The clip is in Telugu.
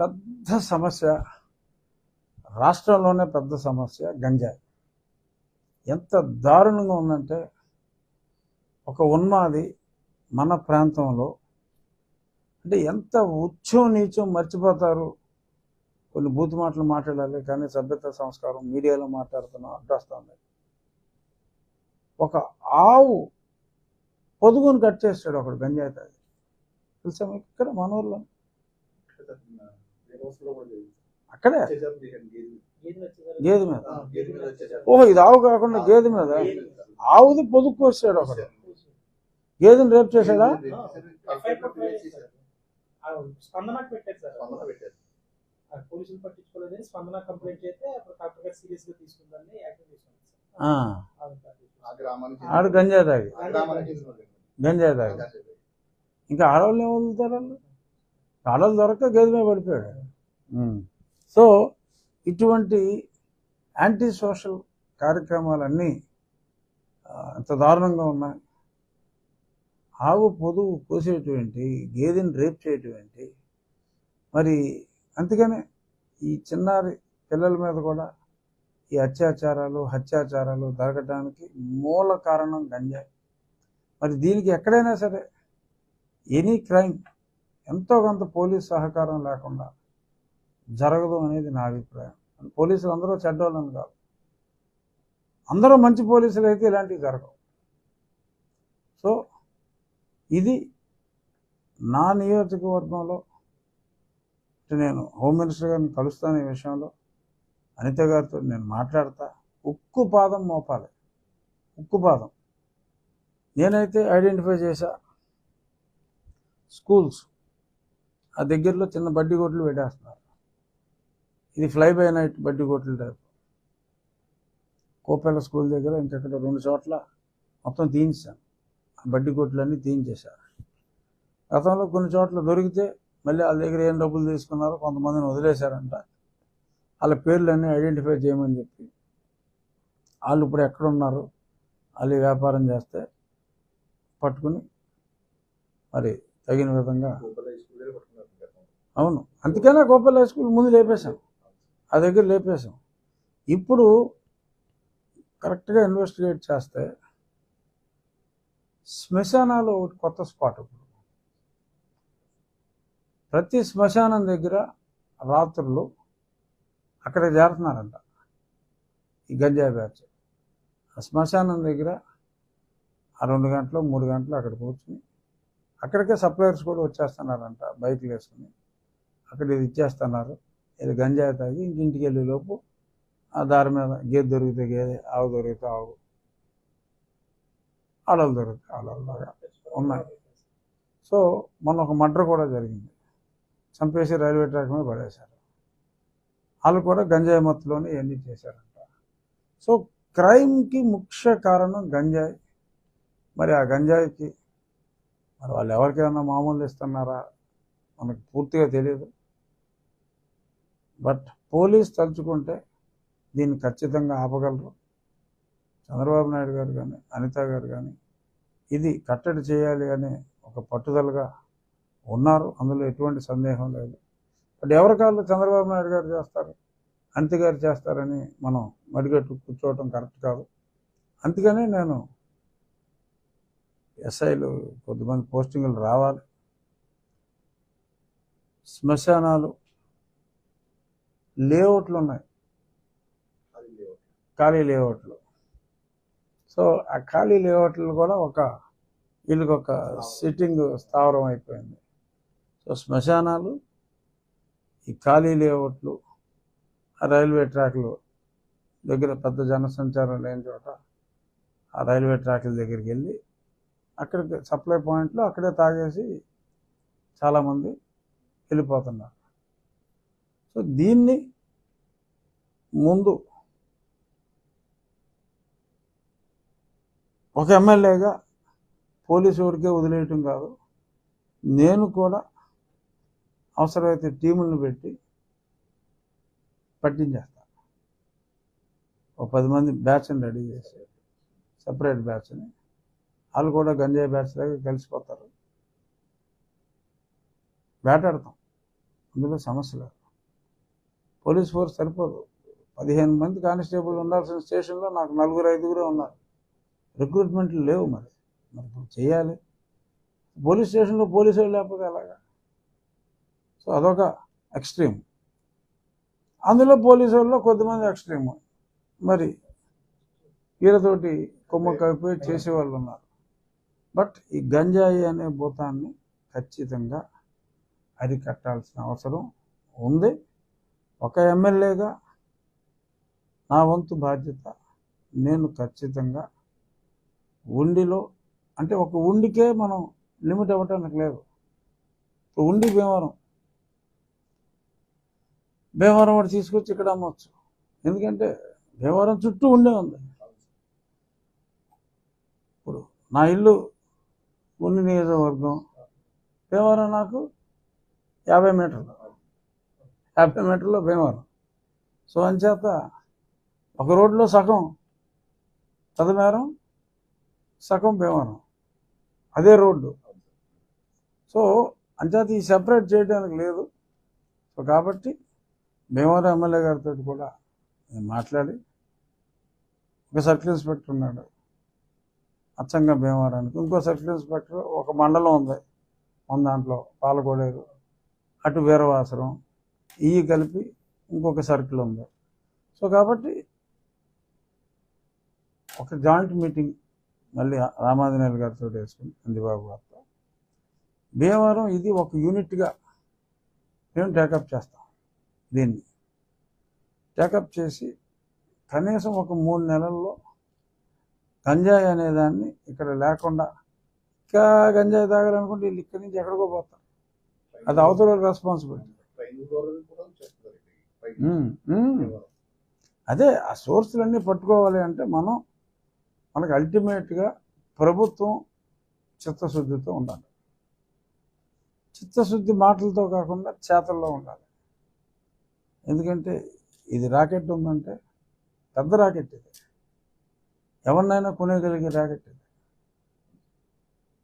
పెద్ద సమస్య రాష్ట్రంలోనే పెద్ద సమస్య గంజాయి. ఎంత దారుణంగా ఉందంటే ఒక ఉన్మాది మన ప్రాంతంలో అంటే ఎంత ఉచ్చం నీచం మర్చిపోతారు. కొన్ని బూతు మాటలు మాట్లాడాలి కానీ సభ్యత సంస్కారం మీడియాలో మాట్లాడుతున్నాం అడ్డొస్తుంది. ఒక ఆవు పొదుగును కట్ చేస్తాడు ఒకడు గంజాయి తాగి. తెలుసా ఇక్కడ మన ఊర్లో. అక్కడే? గేదె మీద? ఓహో ఇది ఆవు కాకుండా గేదె మీద? ఆవుది పొదుగు కోసాడు ఒకడు. గేదెని రేపు చేశాడా? స్పందనకు పెట్టారు. సార్ ఆ పోలీసులు పట్టించుకోలేదని స్పందన కంప్లైంట్ చేస్తే అప్పుడు కలెక్టర్ గారు సీరియస్గా తీసుకుందని యాక్షన్ తీసుకున్నారు. ఆడు గంజాయి తాగి. గంజాయి తాగి. ఇంకా ఆడవాళ్ళు ఏం వదులుతారు వాళ్ళు? ఆడవాళ్ళు దొరక్క గేదె మీద పడిపోయాడు. Hmm. సో ఇటువంటి యాంటీ సోషల్ కార్యక్రమాలన్నీ అంత ఎంత దారుణంగా ఉన్నాయి. ఆవు పొదువు కోసేటువంటి గేదెని రేప్ చేయటువంటి మరి అందుకనే ఈ చిన్నారి పిల్లల మీద కూడా ఈ అత్యాచారాలు హత్యాచారాలు జరగటానికి మూల కారణం గంజాయి. మరి దీనికి ఎక్కడైనా సరే ఎనీ క్రైమ్ ఎంతో కొంత పోలీస్ సహకారం లేకుండా జరగదు అనేది నా అభిప్రాయం. పోలీసులు అందరూ చెడ్డోళ్ళని కాదు. అందరూ మంచి పోలీసులు అయితే ఇలాంటివి జరగవు. సో ఇది నా నియోజకవర్గంలో నేను హోమ్ మినిస్టర్ గారిని కలుస్తాను ఈ విషయంలో. అనిత గారితో నేను మాట్లాడతా. ఉక్కు పాదం మోపాలి. ఉక్కు పాదం. నేనైతే ఐడెంటిఫై చేశా. స్కూల్స్. ఆ దగ్గరలో చిన్న బడ్డీ కొట్లు పెట్టేస్తున్నారు. ఇది ఫ్లై బై నైట్ బడ్డీ కొట్లు టైప్. కోపేల స్కూల్ దగ్గర ఇంకెక్కడ రెండు చోట్ల మొత్తం తీయించాను. ఆ బడ్డీ కొట్లన్నీ తీయించేశారు. గతంలో కొన్ని చోట్ల దొరికితే మళ్ళీ వాళ్ళ దగ్గర ఏం డబ్బులు తీసుకున్నారో కొంతమందిని వదిలేశారంట. వాళ్ళ పేర్లన్నీ ఐడెంటిఫై చేయమని చెప్పి. వాళ్ళు ఇప్పుడు ఎక్కడున్నారు? వాళ్ళు వ్యాపారం చేస్తే పట్టుకుని మరి తగిన విధంగా అవును. అందుకనే గోపాల్ హై స్కూల్ ముందు లేపేశాం. ఆ దగ్గర లేపేశాం. ఇప్పుడు కరెక్ట్గా ఇన్వెస్టిగేట్ చేస్తే శ్మశానాలు ఒకటి కొత్త స్పాట్ ఇప్పుడు. ప్రతి శ్మశానం దగ్గర రాత్రులు అక్కడ చేరుతున్నారంట ఈ గంజాయి బ్యాచ్. ఆ శ్మశానం దగ్గర ఆ రెండు గంటలు మూడు గంటలు అక్కడ కూర్చుని అక్కడికే సప్లయర్స్ కూడా వచ్చేస్తున్నారంట బైక్లు వేసుకుని. అక్కడ ఇది ఇచ్చేస్తున్నారు. ఇది గంజాయి తాగి ఇంటికి వెళ్ళే లోపు ఆ దారి మీద గేదె దొరికితే గేదె ఆవు దొరికితే ఆవు. ఆడలు దొరికితే ఆడలాగా ఉన్నాయి. సో మొన్న ఒక మర్డర్ కూడా జరిగింది. చంపేసి రైల్వే ట్రాక్ మీద పడేశారు. వాళ్ళు కూడా గంజాయి మత్తులోనే ఇవన్నీ చేశారంట. సో క్రైమ్కి ముఖ్య కారణం గంజాయి. మరి ఆ గంజాయికి మరి వాళ్ళు ఎవరికైనా మామూలు ఇస్తున్నారా? మనకు పూర్తిగా తెలియదు బట్ పోలీస్ తలుచుకుంటే దీన్ని ఖచ్చితంగా ఆపగలరు. చంద్రబాబు నాయుడు గారు కానీ అనిత గారు కానీ ఇది కట్టడి చేయాలి అనే ఒక పట్టుదలగా ఉన్నారు. అందులో ఎటువంటి సందేహం లేదు. బట్ ఎవరి కాళ్ళు చంద్రబాబు నాయుడు గారు చేస్తారు? అంతి గారు చేస్తారని మనం మడిగట్టు కూర్చోవటం కరెక్ట్ కాదు. అందుకనే నేను ఎస్ఐలు కొద్దిమంది పోస్టింగులు రావాలి. శ్మశానాలు లేఅవుట్లు ఉన్నాయి. ఖాళీ లేఅవుట్లు. సో ఆ ఖాళీ లేఅవుట్లు కూడా ఒక వీళ్ళకి ఒక సిట్టింగ్ స్థావరం అయిపోయింది. సో శ్మశానాలు ఈ ఖాళీ లేఅవుట్లు ఆ రైల్వే ట్రాక్లు దగ్గర పెద్ద జనసంచారం లేని చోట ఆ రైల్వే ట్రాక్ల దగ్గరికి వెళ్ళి అక్కడికి సప్లై పాయింట్లో అక్కడే తాగేసి చాలామంది వెళ్ళిపోతున్నారు. సో దీన్ని ముందు ఒక ఎమ్మెల్యేగా పోలీసు వాడికే వదిలేయటం కాదు. నేను కూడా అవసరమైతే టీములను పెట్టి పట్టించేస్తాను ఒక పది మంది బ్యాచ్ని రెడీ చేసి సపరేట్ బ్యాచ్ని. వాళ్ళు కూడా గంజాయి బ్యాచ్ లాగా కలిసిపోతారు. వేటాడతాం. అందులో సమస్య లేదు. పోలీస్ ఫోర్స్ సరిపోదు పదిహేను మంది కానిస్టేబుల్ ఉండాల్సిన స్టేషన్లో నాకు నలుగురు ఐదుగురే ఉన్నారు. రిక్రూట్మెంట్లు లేవు మరి. మరి ఇప్పుడు చేయాలి. పోలీస్ స్టేషన్లో పోలీసు లేకపోతే ఎలాగా? సో అదొక ఎక్స్ట్రీమ్. అందులో పోలీసు వాళ్ళు కొద్దిమంది ఎక్స్ట్రీమ్. మరి వీళ్ళతోటి కొమ్మ కలిపి చేసేవాళ్ళు ఉన్నారు. బట్ ఈ గంజాయి అనే భూతాన్ని ఖచ్చితంగా అరికట్టాల్సిన అవసరం ఉంది. ఒక ఎమ్మెల్యేగా నా వంతు బాధ్యత నేను ఖచ్చితంగా ఉండిలో అంటే ఒక ఉండికే మనం లిమిట్ అవ్వటానికి లేదు. ఇప్పుడు ఉండి భీమవరం. భీమవరం వాడు తీసుకొచ్చి ఇక్కడ అమ్మవచ్చు ఎందుకంటే భీమవరం చుట్టూ ఉండే ఉంది. ఇప్పుడు నా ఇల్లు ఉండి నియోజకవర్గం. భీమవరం నాకు యాభై మీటర్లు. యాభై మీటర్లో భీమవరం. సో అంచేత ఒక రోడ్లో సగం పదమేరం సగం భీమవరం. అదే రోడ్డు. సో అంచేత ఈ సెపరేట్ చేయడానికి లేదు. సో కాబట్టి భీమవరం ఎమ్మెల్యే గారితో కూడా నేను మాట్లాడి ఒక సర్కిల్ ఇన్స్పెక్టర్ ఉన్నాడు. అచ్చంగా భీమవరానికి. ఇంకో సర్కిల్ ఇన్స్పెక్టర్ ఒక మండలం ఉంది. మన దాంట్లో పాలకోడేరు. అటు వీరవాసరం. ఇవి కలిపి ఇంకొక సర్కిల్ ఉంది. సో కాబట్టి ఒక జాయింట్ మీటింగ్ మళ్ళీ రామాంజనేయులు గారితో వేసుకుని అందిబాబు గారితో. భీమవరం ఇది ఒక యూనిట్గా మేము టేకప్ చేస్తాం దీన్ని. టేకప్ చేసి కనీసం ఒక మూడు నెలల్లో గంజాయి అనేదాన్ని ఇక్కడ లేకుండా ఇంకా గంజాయి తాగాలనుకుంటే వీళ్ళు ఇక్కడి నుంచి ఎక్కడికో పోతారు. అది అవతల రెస్పాన్సిబిలిటీ అదే ఆ సోర్సులన్నీ పట్టుకోవాలి అంటే మనం మనకు అల్టిమేట్గా ప్రభుత్వం చిత్తశుద్ధితో ఉండాలి. చిత్తశుద్ధి మాటలతో కాకుండా చేతల్లో ఉండాలి. ఎందుకంటే ఇది రాకెట్ ఉందంటే పెద్ద రాకెట్ ఇది. ఎవరినైనా కొనేయగలిగే రాకెట్ ఇది.